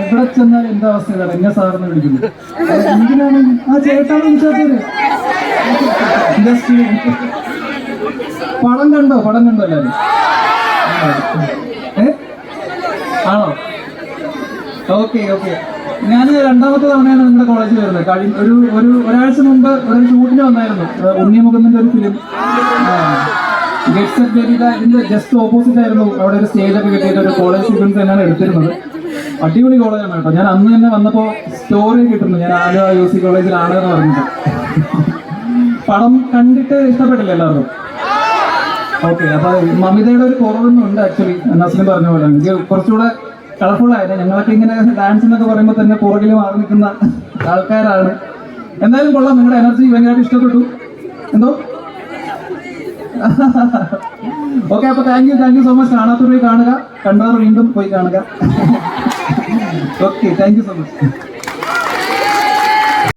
എവിടെ ചെന്നാൽ എന്താ അവസ്ഥ ഇതാണ് എന്നെ സാറിന് വിളിക്കുന്നു. പണം ആ ചേട്ടാണ് കണ്ടോ? പടം കണ്ടോ എല്ലാവരും? ആണോ? Okay okay. ഞാൻ രണ്ടാമത്തെ തവണയാണ് നിങ്ങളുടെ കോളേജിൽ വരുന്നത്. കഴിഞ്ഞ ഒരു ഒരു ഒരാഴ്ച മുമ്പ് ഒരു ഷൂട്ടിന് വന്നായിരുന്നു. ഉണ്ണിമുഖത്തിന്റെ ഒരു ഫിലിം ഗെറ്റ്സ് ഇതിന്റെ ജസ്റ്റ് ഓപ്പോസിറ്റ് ആയിരുന്നു. അവിടെ ഒരു സ്റ്റേജ് ഒക്കെ കിട്ടിയിട്ട് ഒരു കോളേജ് സ്റ്റുഡൻസ് തന്നെയാണ് എടുത്തിരുന്നത്. അടിപൊളി കോളേജാണ് കേട്ടോ. ഞാൻ അന്ന് തന്നെ വന്നപ്പോൾ സ്റ്റോറി കിട്ടുന്നു ഞാൻ ആലുവ യു സി കോളേജിലാണ് എന്ന് പറഞ്ഞിട്ട്. പടം കണ്ടിട്ട് ഇഷ്ടപ്പെട്ടില്ല എല്ലാവർക്കും. ഓക്കെ അപ്പൊ മമിതയുടെ ഒരു കുറവൊന്നും ഉണ്ട് ആക്ച്വലി നസ്ലിം പറഞ്ഞ പോലെ. എനിക്ക് കുറച്ചുകൂടെ കളർഫുൾ ആയിരുന്നു. ഞങ്ങളൊക്കെ ഇങ്ങനെ ഡാൻസ് എന്നൊക്കെ പറയുമ്പോൾ തന്നെ പുറകിൽ മാറി നിൽക്കുന്ന ആൾക്കാരാണ്. എന്തായാലും കൊള്ളാം. നിങ്ങളുടെ എനർജി ഭയങ്കരമായിട്ട് ഇഷ്ടപ്പെട്ടു. എന്തോ? ഓക്കെ അപ്പൊ thank you thank you so much കാണാത്തവർ പോയി കാണുക. കണ്ടവർ വീണ്ടും പോയി കാണുക. Okay thank you so much